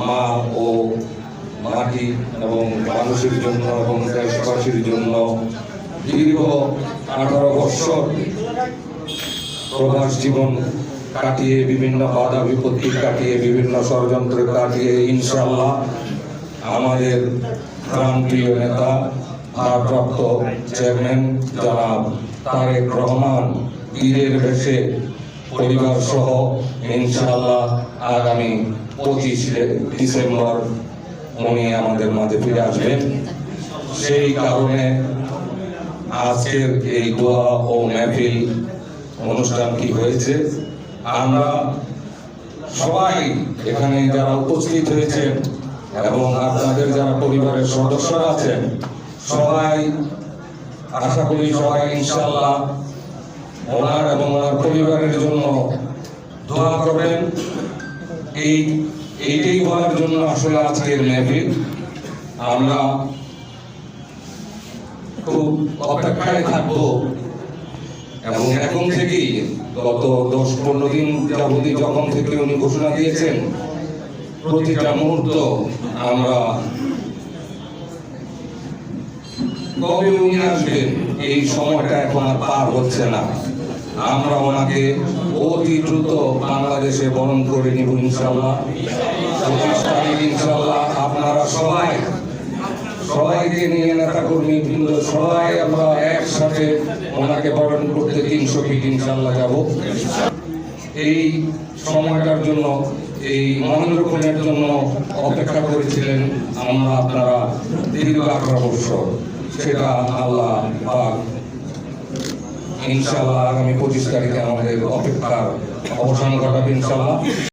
মা ও মাটি এবং মানুষের জন্য এবং দেশবাসীর জন্য দীর্ঘ আঠারো বৎসর প্রবাস জীবন কাটিয়ে, বিভিন্ন বাধা বিপত্তি কাটিয়ে, বিভিন্ন ষড়যন্ত্র কাটিয়ে ইনশাল্লাহ আমাদের প্রাণপ্রিয় নেতা, ভারপ্রাপ্ত চেয়ারম্যান জনাব তারেক রহমান বীরের বেশে পরিবার সহ ইনশাল্লাহ আগামী পঁচিশে ডিসেম্বর উনি আমাদের মাঝে ফিরে আসবেন সেই কারণে আজকের এই দোয়া ও মেহফিল অনুষ্ঠানটি হয়েছে? আমরা সবাই এখানে যারা উপস্থিত হয়েছেন এবং আপনাদের যারা পরিবারের সদস্যরা আছেন, সবাই আশা করি সবাই ইনশাল্লাহ ওনার এবং ওনার পরিবারের জন্য দোয়া করবেন। এই, এইটাই বলার জন্য আসলে আজকের মেহফিল। আমরা খুব অপেক্ষায় থাকব। এবং এখন থেকেই গত দশ পনেরো দিন যাবতী যখন থেকে উনি ঘোষণা দিয়েছেন, প্রতিটা মুহূর্ত আমরা কবে উনি আসবেন, এই সময়টা এখন আর পার হচ্ছে না। আমরা ওনাকে অতি দ্রুত বাংলাদেশে বরণ করে নিব ইনশাল্লাহ ইনশাল্লাহ আপনারা সবাই, সবাইকে নিয়ে নেতা কর্মী বৃন্দ সবাই আমরা একসাথে ওনাকে বরণ করতে তিনশো ফিট ইনশাল্লাহ যাব। এই সময়টার জন্য, এই মহেন্দ্রক্ষণের জন্য অপেক্ষা করেছিলেন আমরা আপনারা দীর্ঘ আঠারো সেটা আল্লাহ ইনশাল্লাহ আগামী পঁচিশ তারিখে আমাদের অপেক্ষার অবসান ঘটাবে ইনশাল্লাহ